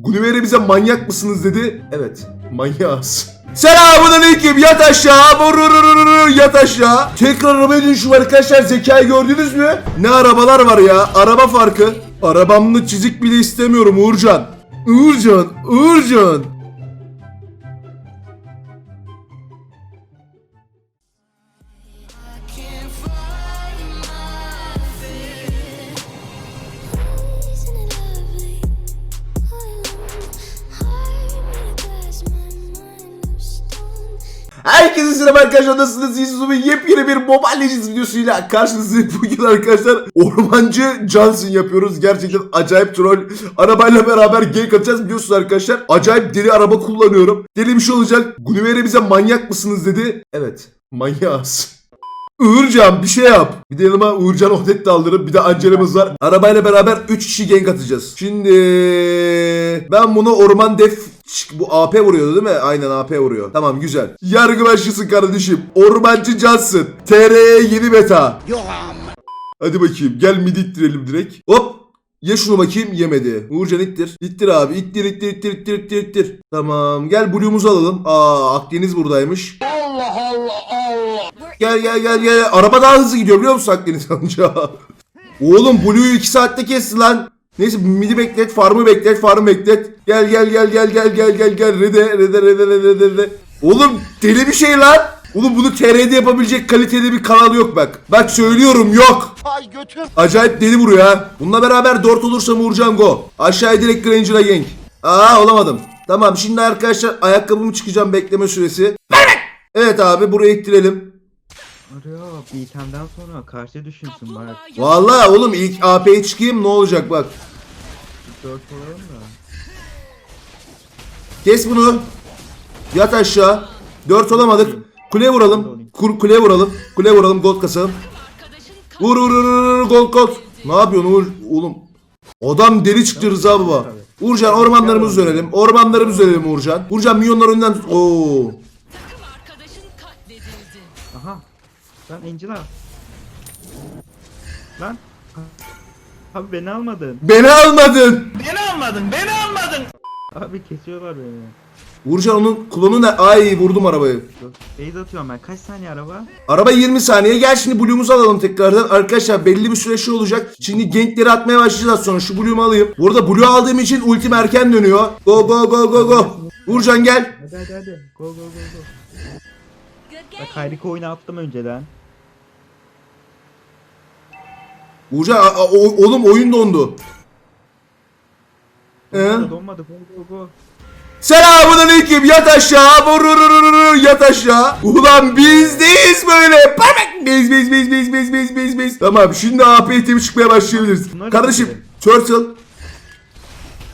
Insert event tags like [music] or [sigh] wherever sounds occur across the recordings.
Gulliver'e bize manyak mısınız dedi. Evet manyağız. Selamun aleyküm yat aşağı vururururur yat aşağı. Tekrar arabaya dönüşüm arkadaşlar zekayı gördünüz mü? Ne arabalar var ya araba farkı. Arabamlı çizik bile istemiyorum Uğurcan. Uğurcan Uğurcan. Herkese selam arkadaşlar nasılsınız? İzzu'nun yepyeni bir Mobile Legends videosuyla karşınızdayım. [laughs] Bugün arkadaşlar ormancı Johnson yapıyoruz. Gerçekten acayip troll. Arabayla beraber gank atacağız biliyorsunuz arkadaşlar. Acayip deli araba kullanıyorum. Deli bir şey olacak. Gulliver'e bize manyak mısınız dedi. Evet manyağız. Uğurcan bir şey yap. Bir de yanıma Uğurcan Odet de aldırıp bir de Angela'mız var. Arabayla beraber 3 kişi gank atacağız. Şimdi ben bunu orman def bu AP vuruyordu değil mi? Aynen AP vuruyor. Tamam güzel. Yargı başlasın kardeşim. Ormancı Johnson. TR'ye yeni beta. Hadi bakayım gel mid ittirelim direkt. Hop. Ye şunu bakayım yemedi. Uğurcan ittir. İttir abi. İttir ittir ittir ittir ittir ittir. Tamam gel Blue'umuzu alalım. Aa Akdeniz buradaymış. Gel gel gel gel. Araba daha hızlı gidiyor biliyor musun Akdeniz amca? Oğlum Blue'yu 2 saatte kesti lan. Neyse midi beklet, farmı beklet, farmı beklet. Gel gel gel gel gel gel gel gel. Rede rede rede rede rede. Oğlum deli bir şey lan. Oğlum bunu TR'de yapabilecek kalitede bir kanal yok bak. Bak söylüyorum yok. Ay götür. Acayip deli vuruyor ha. Bununla beraber 4 olursam Uğurcan go. Aşağıya direkt Granger'a gank. Aa olamadım. Tamam şimdi arkadaşlar ayakkabımı çıkacağım bekleme süresi. Evet abi buraya ittirelim. Arıyor bir itemden sonra karşı düşünsün bak. Vallahi oğlum ilk AP'ye çıkayım ne olacak bak. 4 olalım da. Kes bunu. Yat aşağı. 4 olamadık. Kule vuralım. Kur, kule vuralım. Kule vuralım gold kasalım. Vur vur vur vur gold gold. Ne yapıyorsun Uğur? Oğlum. Adam deli çıktı Rıza baba. Uğurcan ormanlarımızı dönelim. Ormanlarımızı dönelim Uğurcan. Uğurcan milyonlar önden. Oo. Arkadaşın katledildi. Aha. Lan Angela. Lan. Abi beni almadın. Beni almadın. Abi kesiyorlar beni. Uğurcan onun klonu ne? Ay vurdum arabayı. Base atıyorum ben. Kaç saniye araba? Araba 20 saniye. Gel şimdi Blue'umuzu alalım tekrardan. Arkadaşlar belli bir süre şey olacak. Şimdi gankleri atmaya başlayacağız sonra. Şu Blue'umu alayım. Bu arada Blue aldığım için ultim erken dönüyor. Go go go go go. Uğurcan gel. Hadi hadi hadi. Go go go go. Bak harika oyunu attım önceden. Uğurcan a- a- o- oğlum oyun dondu. Donmadı. Go go go. Selamun aleyküm yat aşağı. Vururururur yat aşağı. Ulan bizdeyiz böyle? Parmak Biz biz biz biz biz biz biz biz. Tamam şimdi AP itemi çıkmaya başlayabiliriz. Bunlar Kardeşim? Turtle.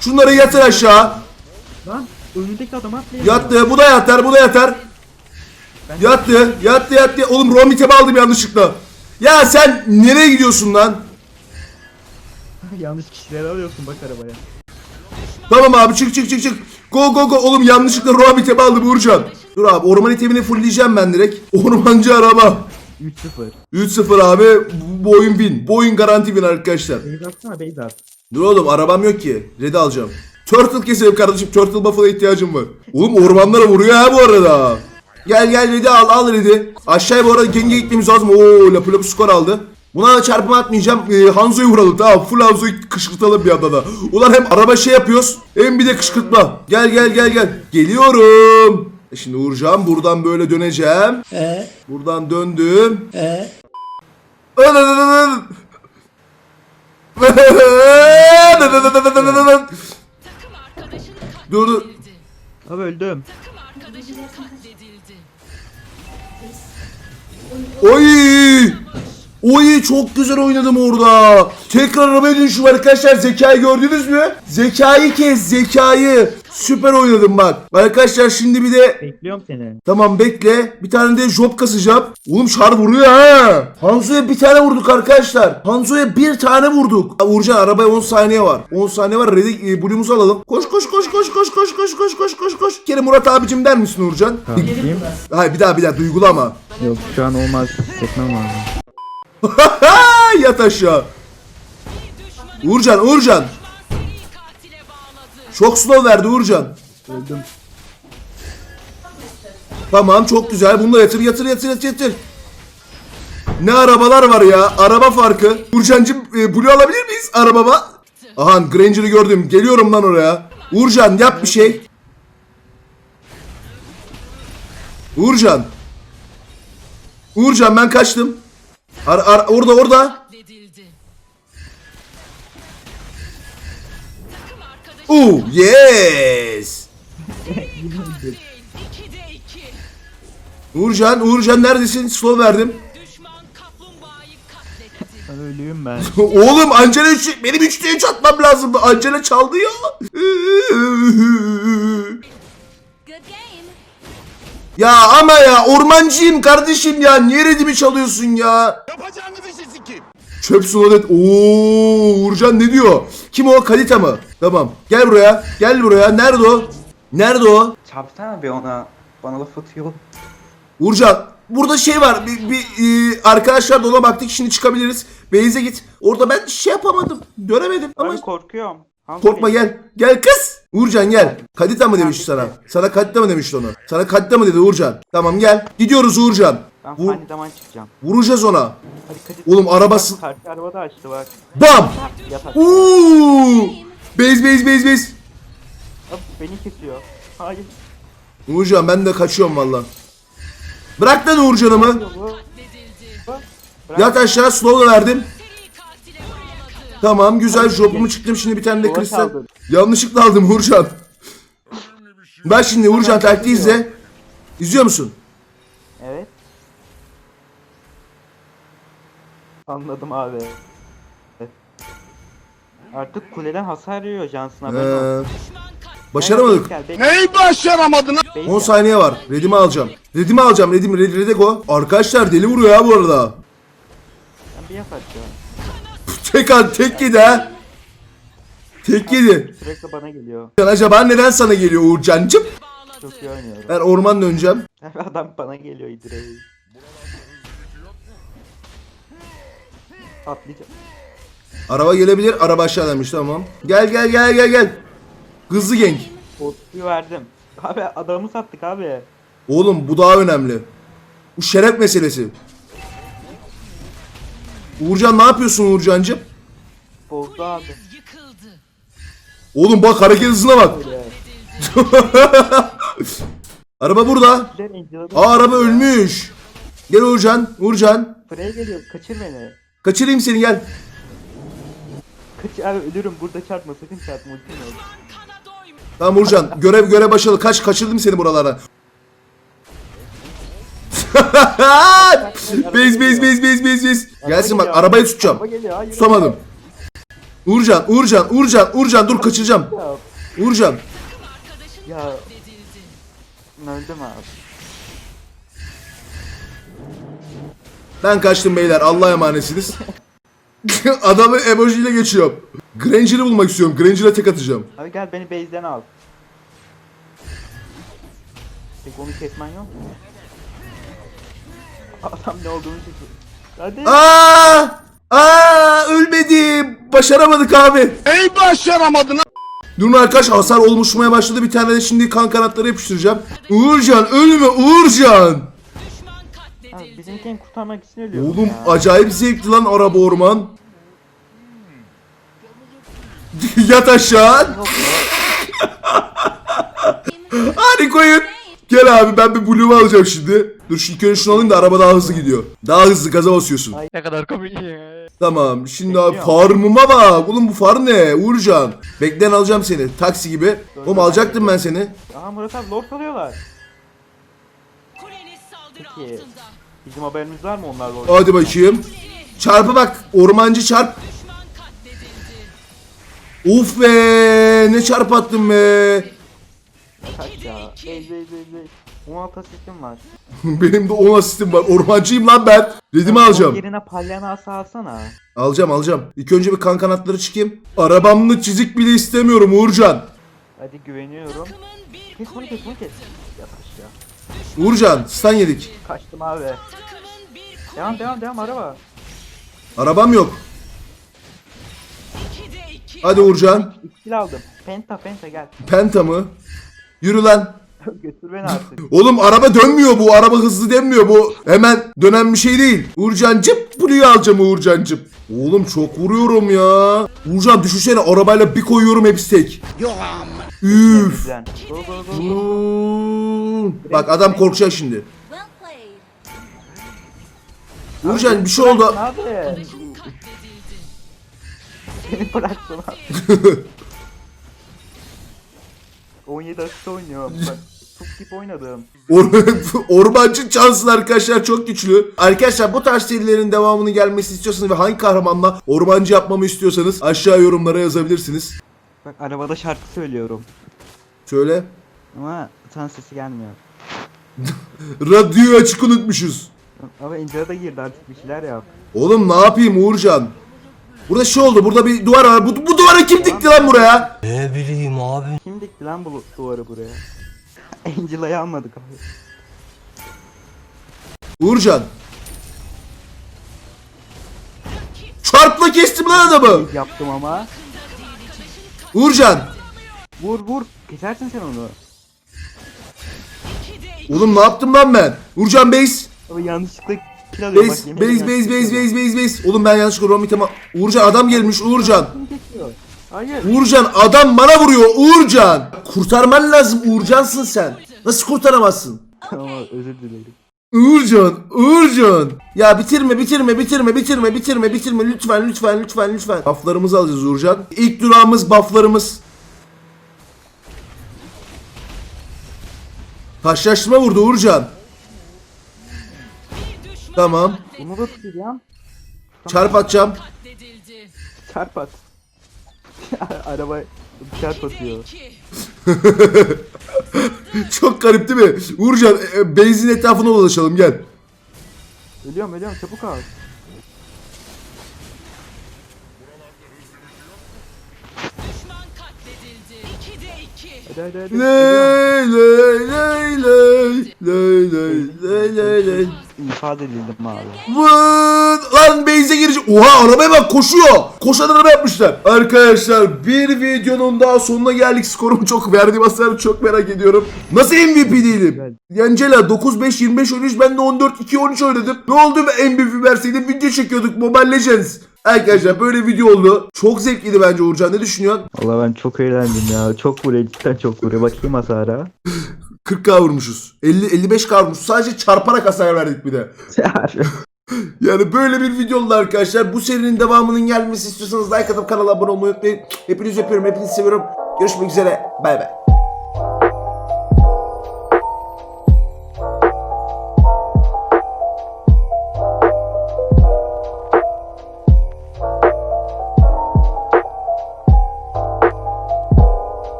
Şunları yatır aşağı. Lan önündeki adam atlayın. Yattı. Bu da yatar bu da yatar. Ben- Yattı yattı yattı. Oğlum rom itemi aldım yanlışlıkla. Ya sen nereye gidiyorsun lan? [laughs] Yanlış kişileri alıyorsun bak arabaya. Tamam abi çık çık çık çık. Go go go oğlum yanlışlıkla Roam itemi aldım Uğurcan. Dur abi orman itemini fullleyeceğim ben direkt. [laughs] Ormancı araba. 3-0. 3-0 abi bu, oyun win. Bu oyun garanti win arkadaşlar. Base atsana at. Dur oğlum arabam yok ki. Red'i alacağım. Turtle keselim kardeşim. Turtle buff'ına ihtiyacım var. Oğlum ormanlara vuruyor ha bu arada. Gel gel Red'i al al Red'i. Aşağıya bu arada genge gitmemiz lazım. Oo Lapu Lapu skor aldı. Buna da çarpma atmayacağım. Ee, Hanzo'yu vuralım tamam. Full Hanzo'yu kışkırtalım bir anda da. Ulan hem araba şey yapıyoruz. Hem bir de kışkırtma. Gel gel gel gel. Geliyorum. E Şimdi Uğurcan buradan böyle döneceğim. Buradan döndüm. Katledildi. Dur dur. Abi öldüm. Takım arkadaşın katledildi. Oy! Oy çok güzel oynadım orada. Tekrar arabaya dönüşüm arkadaşlar. Zekayı gördünüz mü? Zekayı kes zekayı. Süper oynadım bak. Arkadaşlar şimdi bir de Bekliyorum seni. tamam bekle. Bir tane de job kasacağım. Oğlum şar vuruyor ha. Hanzo'ya bir tane vurduk arkadaşlar. Hanzo'ya bir tane vurduk. Aa, Uğurcan arabaya 10 saniye var. 10 saniye var. Ready, e, Blue'umuzu alalım. Koş koş koş koş koş koş koş koş koş koş koş. Bir kere Murat abicim der misin Uğurcan? Bakayım. Hayır bir daha bir daha duygulama. Yok şu an olmaz. Hissetmem lazım. [laughs] Yat aşağı. Uğurcan, Uğurcan. Çok slow verdi Uğurcan. Öldüm. Tamam çok güzel. Bunu da yatır yatır yatır yatır. Ne arabalar var ya. Araba farkı. Uğurcan'cım e, Blue alabilir miyiz arabama? Aha Granger'ı gördüm. Geliyorum lan oraya. Uğurcan yap bir şey. Uğurcan. Uğurcan ben kaçtım. Ar, ar, orada orada. Oo yes. katledildi. 2'de 2. Uğurcan, Uğurcan neredesin? Slow verdim. Ölüyüm ben. [laughs] Oğlum Angela 3 benim 3'te 3 atmam lazımdı. Angela çaldı ya. [laughs] Ya ama ya ormancıyım kardeşim ya. Niye redimi çalıyorsun ya? Yapacağınız işi sikeyim. Çöp suladet. Oo Uğurcan ne diyor? Kim o? Kalita mı? Tamam. Gel buraya. Gel buraya. Nerede o? Nerede o? Çarpsana bir ona. Bana laf atıyor. Uğurcan burada şey var. Bir, bir e, arkadaşlar dola baktık. Şimdi çıkabiliriz. Beyze git. Orada ben şey yapamadım. Göremedim ama Ben korkuyorum. Hangi Korkma gel. Gel kız. Uğurcan gel. Kadita mı demiş sana? Sana kadita mı demişti onu? Sana kadita mı dedi Uğurcan? Tamam gel. Gidiyoruz Uğurcan. Ben Vur- zaman çıkacağım. vuracağız ona. Hadi Kadir. Oğlum arabası... Karşı araba da açtı bak. Bam! Yatak. Uuu! Base base base. Abi beni kesiyor. Hayır. Uğurcan ben de kaçıyorum valla. Bırak lan Uğurcan'ımı. Yat aşağı slow'la verdim. Tamam güzel jopumu çıktım şimdi bir tane de kristal. Yanlışlıkla aldım Uğurcan. Ben şimdi Uğurcan taktiği izle. İzliyor musun? Evet. Anladım abi. Evet. Artık kuleden hasar yiyor Johnson haberin olsun. Ee, kat başaramadık. Gel, gel, Neyi başaramadın? bey- 10 saniye var. Redimi alacağım. Redimi alacağım. Redim, red, redek o. Arkadaşlar deli vuruyor ya bu arada. Ben bir yatak ya. Tek an tek yedi ha. Tek yedi. Sürekli bana geliyor. Can acaba neden sana geliyor Uğurcan'cım? Çok iyi oynuyorum. Ben orman döneceğim. Adam bana geliyor İdre'yi. Atlayacağım. Araba gelebilir. Araba aşağıdaymış tamam. Gel gel gel gel gel. Hızlı genk. Korkuyu verdim. Abi adamı sattık abi. Oğlum bu daha önemli. Bu şeref meselesi. Uğurcan ne yapıyorsun Uğurcan'cım? Bozdu abi. Yıkıldı. Oğlum bak hareket hızına bak. [laughs] Araba burada. Aa araba ölmüş. Gel Uğurcan. Uğurcan. Frey geliyor. Kaçır beni. Kaçırayım seni gel. Kaç abi ölürüm burada çarpma sakın çarpma ultim yok. Tamam Uğurcan görev görev başarılı. Kaç kaçırdım seni buralara. Bez bez bez bez bez bez. Gelsin bak arabayı tutacağım. Tutamadım. Uğurcan, Uğurcan, Uğurcan, Uğurcan dur kaçıracağım. Uğurcan. Ya. öldüm abi. Ben kaçtım beyler. Allah'a emanetsiniz. [laughs] Adamı emojiyle geçiyor. Granger'ı bulmak istiyorum. Granger'a tek atacağım. Abi gel beni base'den al. Peki onu kesmen yok mu? Adam ne olduğunu şaşırdı. Hadi. Aa! Aa! Ölmedim. Başaramadık abi. Neyi başaramadın? Durun arkadaş hasar oluşmaya başladı. Bir tane de şimdi kan kanatları yapıştıracağım. Uğurcan ölme Uğurcan. Katledildi. bizimkini kurtarmak için ölüyor. Oğlum ya. acayip zevkli lan araba orman. [laughs] Yat aşağı. Yok ya. Gel abi ben bir Blue'u alacağım şimdi. Dur şu ilk önce şunu alayım da araba daha hızlı gidiyor. Daha hızlı gaza basıyorsun. Ay, Ne kadar komik. Tamam şimdi abi farmıma bak. Oğlum bu far ne? Uğurcan. Bekleyen alacağım seni. Taksi gibi. Oğlum alacaktım ben seni. Aa Murat abi lord alıyorlar. Kuleniz saldırı Peki. altında. Bizim haberimiz var mı onlar lord? Hadi bakayım. Çarpı bak. Ormancı çarp. Düşman katledildi. Of be. Ne çarp attın be. Kaç ya. Ey ey ey ey. 16 asistim var. [laughs] Benim de 10 asistim var. Ormancıyım lan ben. Redimi alacağım. Yerine palyana asa alsana. Alacağım alacağım. İlk önce bir kan kanatları çıkayım. Arabamlı çizik bile istemiyorum Uğurcan. Hadi güveniyorum. Kes bunu kes bunu kes. yıktı. Yat aşağı. Uğurcan stun yedik. Kaçtım abi. Devam devam devam araba. Arabam yok. 2'de 2. Hadi Uğurcan. İkili aldım. Penta penta gel. Penta mı? Yürü lan. [laughs] Götür beni artık. Oğlum araba dönmüyor bu. Araba hızlı dönmüyor bu. Hemen dönen bir şey değil. Uğurcancım Blue'yu alacağım Uğurcancım. Oğlum çok vuruyorum ya. Uğurcan düşünsene arabayla bir koyuyorum hepsi tek. Üf. Güzel. Go go go. go. Hmm. Bak adam korkacak şimdi. Uğurcan bir şey oldu. Abi. Beni bıraktın abi. 17 asist oynuyorum. Bak. Top gibi oynadım. Or- [laughs] Ormancı Johnson arkadaşlar çok güçlü. Arkadaşlar bu tarz serilerin devamını gelmesi istiyorsanız ve hangi kahramanla ormancı yapmamı istiyorsanız aşağı yorumlara yazabilirsiniz. Bak arabada şarkı söylüyorum. Şöyle. Ama sen sesi gelmiyor. [laughs] Radyoyu açık unutmuşuz. Ama India da girdi artık bir şeyler yap. Oğlum ne yapayım Uğurcan? Burada şey oldu. Burada bir duvar var. Bu, bu duvara kim dikti lan buraya? Kim dikti lan bu duvarı buraya? [laughs] Angela'yı almadık abi. Uğurcan. Çarpla kestim lan adamı. Yaptım ama. Uğurcan. Vur vur. Kesersin sen onu. Oğlum ne yaptım lan ben? Uğurcan base. Ama yanlışlıkla kill alıyorum bak. Base, yemin base, ederim base, base, base, base, base. Oğlum ben yanlışlıkla Rom itema... Uğurcan adam gelmiş Uğurcan. Hayır. Uğurcan adam bana vuruyor Uğurcan. Kurtarman lazım Uğurcansın sen. Nasıl kurtaramazsın? Ama özür dilerim. Uğurcan, Uğurcan. Ya bitirme, bitirme, bitirme, bitirme, bitirme, bitirme. Lütfen, lütfen, lütfen, lütfen. Bufflarımızı alacağız Uğurcan. İlk durağımız bufflarımız. Taşlaşma vurdu Uğurcan. Tamam. Bunu da tutacağım. Çarp atacağım. Katledildi. Çarp at. [laughs] Araba çarp atıyor. [laughs] Çok garip değil mi? Uğurcan, e, e, benzin etrafına dolaşalım gel. Ölüyorum ölüyorum çabuk al. Hadi hadi hadi. Ley ley ley ley ley ley ley ley ley. İnfaz edildim abi. Vın! Lan base'e girecek. Oha arabaya bak koşuyor. Koşan araba yapmışlar. Arkadaşlar bir videonun daha sonuna geldik. Skorumu çok verdiğim hasarı çok merak ediyorum. Nasıl MVP değilim? Yancela 9-5-25 13 ben de 14-2-13 oynadım. Ne oldu ben MVP verseydim video çekiyorduk Mobile Legends. Arkadaşlar böyle video oldu. Çok zevkliydi bence Uğurcan. Ne düşünüyorsun? Valla ben çok eğlendim ya. Çok vuruyor cidden çok vuruyor. Bakayım hasara. [laughs] 40k vurmuşuz. 50 55k vurmuşuz. Sadece çarparak hasar verdik bir de. [laughs] Yani böyle bir video oldu arkadaşlar. Bu serinin devamının gelmesi istiyorsanız like atıp kanala abone olmayı unutmayın. Hepinizi öpüyorum. Hepinizi seviyorum. Görüşmek üzere. Bay bay.